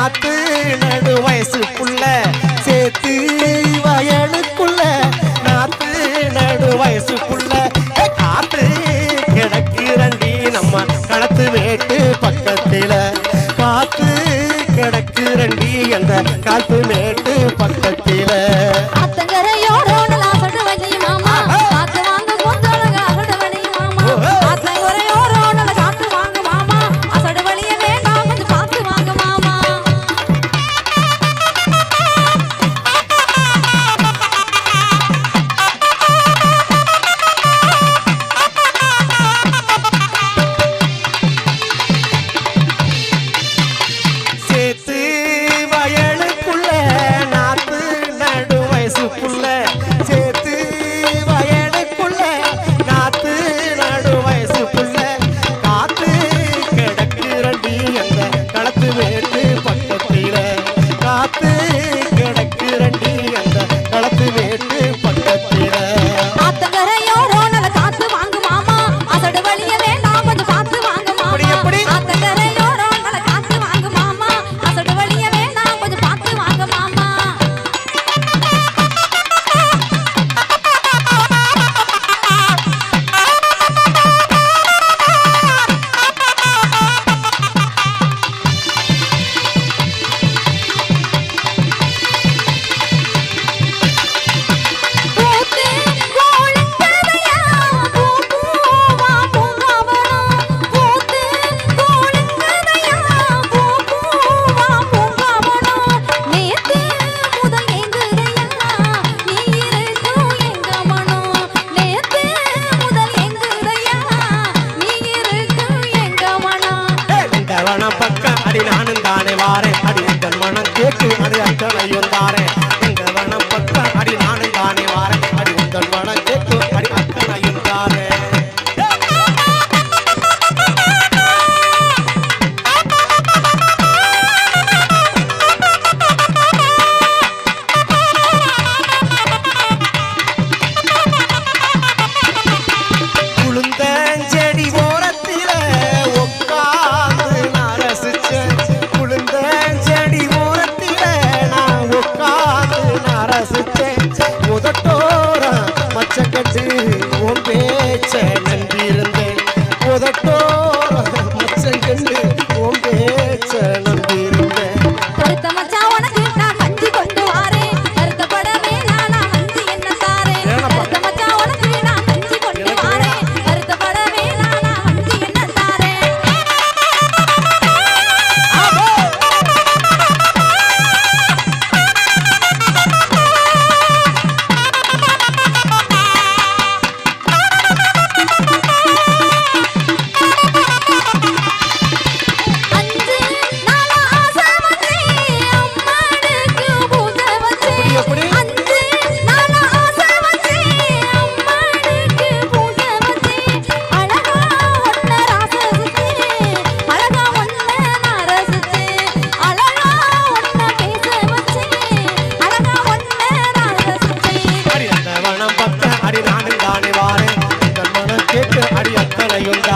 நாத்து நடு வயசுக்குள்ள சேர்த்து வயலுக்குள்ள நாத்து நடு வயசுக்குள்ள. காத்து கிடக்கிறண்டி நம்ம களத்து மேட்டு பக்கத்துல. காத்து கிடக்கிறண்டி அந்த காத்து United. அடி நானும் தானே வாரேன். அடி ரசித்தேன் உதட்டோர மச்சக்கட்டு உன் பேச்ச நன்றிருந்தேன். உதட்டோ